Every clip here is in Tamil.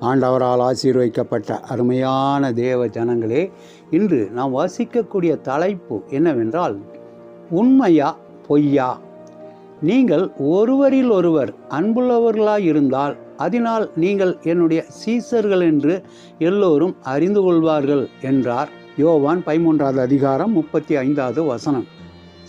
ஆண்டவரால் ஆசீர்வைக்கப்பட்ட அருமையான தேவ ஜனங்களே இன்று நாம் வாசிக்கக்கூடிய தலைப்பு என்னவென்றால் உண்மையா பொய்யா? நீங்கள் ஒருவரில் ஒருவர் அன்புள்ளவர்களாய் இருந்தால் அதனால் நீங்கள் என்னுடைய சீசர்கள் என்று எல்லோரும் அறிந்து கொள்வார்கள் என்றார். யோவான் பதிமூன்றாவது அதிகாரம் முப்பத்தி ஐந்தாவது வசனம்.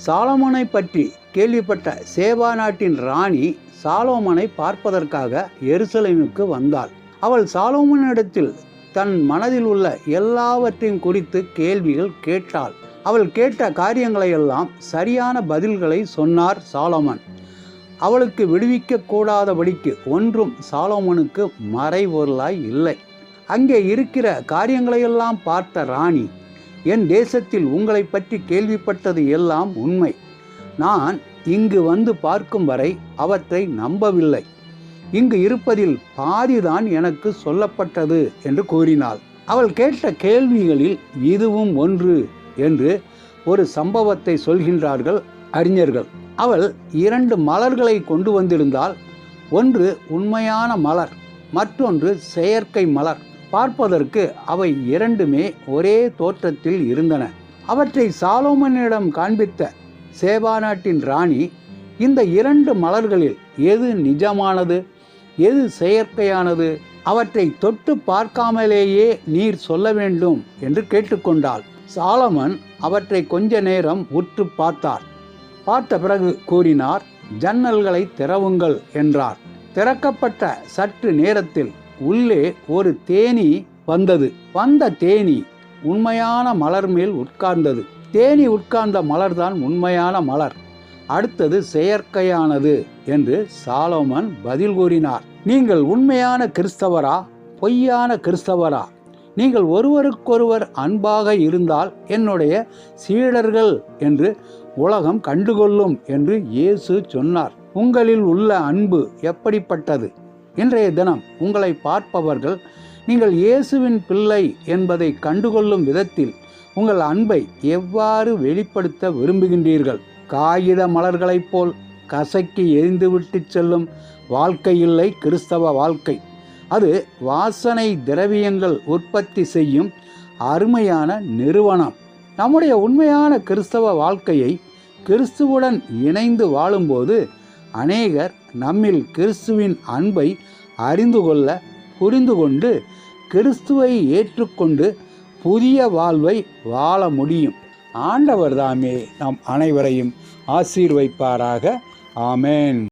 சாலமோனை பற்றி கேள்விப்பட்ட சேவா நாட்டின் ராணி சாலோமனை பார்ப்பதற்காக எருசலேமுக்கு வந்தாள். அவள் சாலோமனிடத்தில் தன் மனதில் உள்ள எல்லாவற்றையும் குறித்து கேள்விகள் கேட்டாள். அவள் கேட்ட காரியங்களையெல்லாம் சரியான பதில்களை சொன்னார் சாலோமன். அவளுக்கு விடுவிக்க கூடாதபடிக்கு ஒன்றும் சாலோமனுக்கு மறைபொருளாய் இல்லை. அங்கே இருக்கிற காரியங்களையெல்லாம் பார்த்த ராணி என் தேசத்தில் உங்களை பற்றி கேள்விப்பட்டது எல்லாம் உண்மை. நான் இங்கு வந்து பார்க்கும் வரை அவற்றை நம்பவில்லை. இங்கு இருப்பதில் பாதிதான் எனக்கு சொல்லப்பட்டது என்று கூறினாள். அவள் கேட்ட கேள்விகளில் இதுவும் ஒன்று என்று ஒரு சம்பவத்தை சொல்கின்றார்கள் அறிஞர்கள். அவள் இரண்டு மலர்களை கொண்டு வந்திருந்தால் ஒன்று உண்மையான மலர் மற்றொன்று செயற்கை மலர். பார்ப்பதற்கு அவை இரண்டுமே ஒரே தோற்றத்தில் இருந்தன. அவற்றை சாலோமனிடம் காண்பித்த சேபா நாட்டின் ராணி இந்த இரண்டு மலர்களில் எது நிஜமானது? எது செயற்கையானது? அவற்றை தொட்டு பார்க்காமலேயே நீர் சொல்ல வேண்டும் என்று கேட்டுக்கொண்டாள். சாலமன் அவற்றை கொஞ்ச நேரம் உற்று பார்த்தார். பார்த்த பிறகு கூறினார் ஜன்னல்களை திறவுங்கள் என்றார். திறக்கப்பட்ட சற்று நேரத்தில் உள்ளே ஒரு தேனி வந்தது. வந்த தேனி உண்மையான மலர் மேல் உட்கார்ந்தது. தேனி உட்கார்ந்த மலர்தான் உண்மையான மலர். அடுத்தது செயற்கையானது என்று சாலோமன் பதில் கூறினார். நீங்கள் உண்மையான கிறிஸ்தவரா? பொய்யான கிறிஸ்தவரா? நீங்கள் ஒருவருக்கொருவர் அன்பாக இருந்தால் என்னுடைய சீடர்கள் என்று உலகம் கண்டுகொள்ளும் என்று இயேசு சொன்னார். உங்களில் உள்ள அன்பு எப்படிப்பட்டது? இன்றைய தினம் உங்களை பார்ப்பவர்கள் நீங்கள் இயேசுவின் பிள்ளை என்பதை கண்டுகொள்ளும் விதத்தில் உங்கள் அன்பை எவ்வாறு வெளிப்படுத்த விரும்புகின்றீர்கள்? காகித மலர்களைப் போல் கசக்கி எரிந்துவிட்டு செல்லும் வாழ்க்கை இல்லை கிறிஸ்தவ வாழ்க்கை. அது வாசனை திரவியங்கள் உற்பத்தி செய்யும் அருமையான நிறுவனம். நம்முடைய உண்மையான கிறிஸ்தவ வாழ்க்கையை கிறிஸ்துவுடன் இணைந்து வாழும்போது அநேகர் நம்மில் கிறிஸ்துவின் அன்பை அறிந்து கொள்ள புரிந்து கொண்டு கிறிஸ்துவை ஏற்றுக்கொண்டு புதிய வாழ்வை வாழ முடியும். ஆண்டவர் தாமே நம் அனைவரையும் ஆசீர்வைப்பாராக. ஆமேன்.